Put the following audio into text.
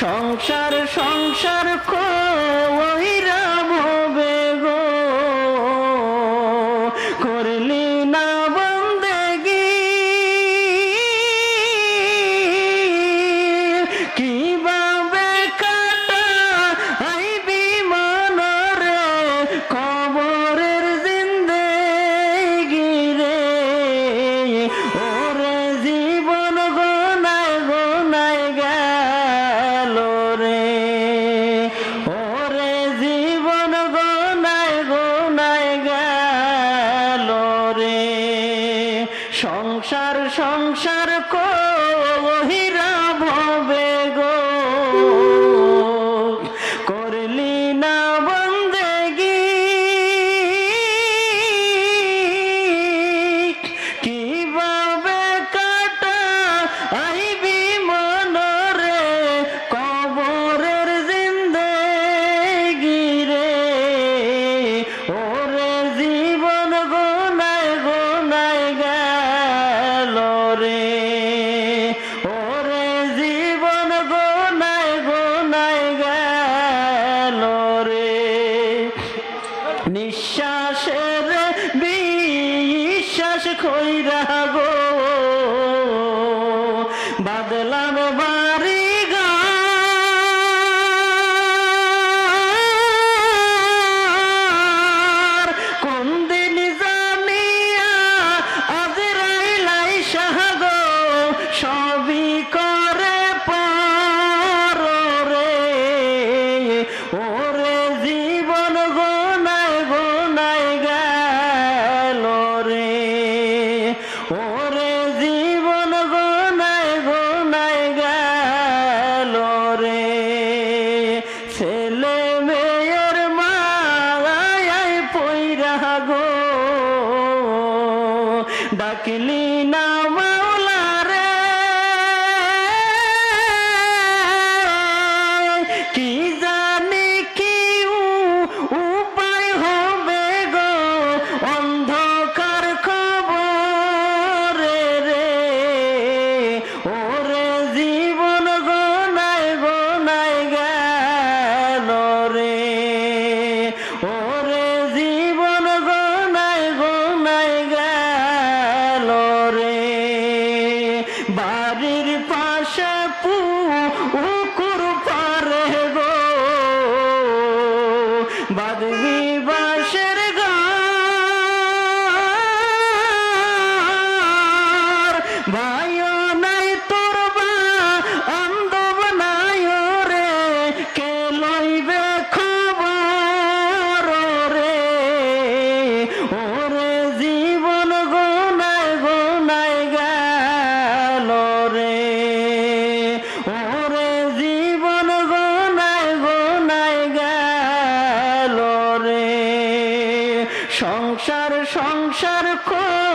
সংসার সংসার কইরা সংসার সংসার কহির কইরা গো আশে পু সংসার কর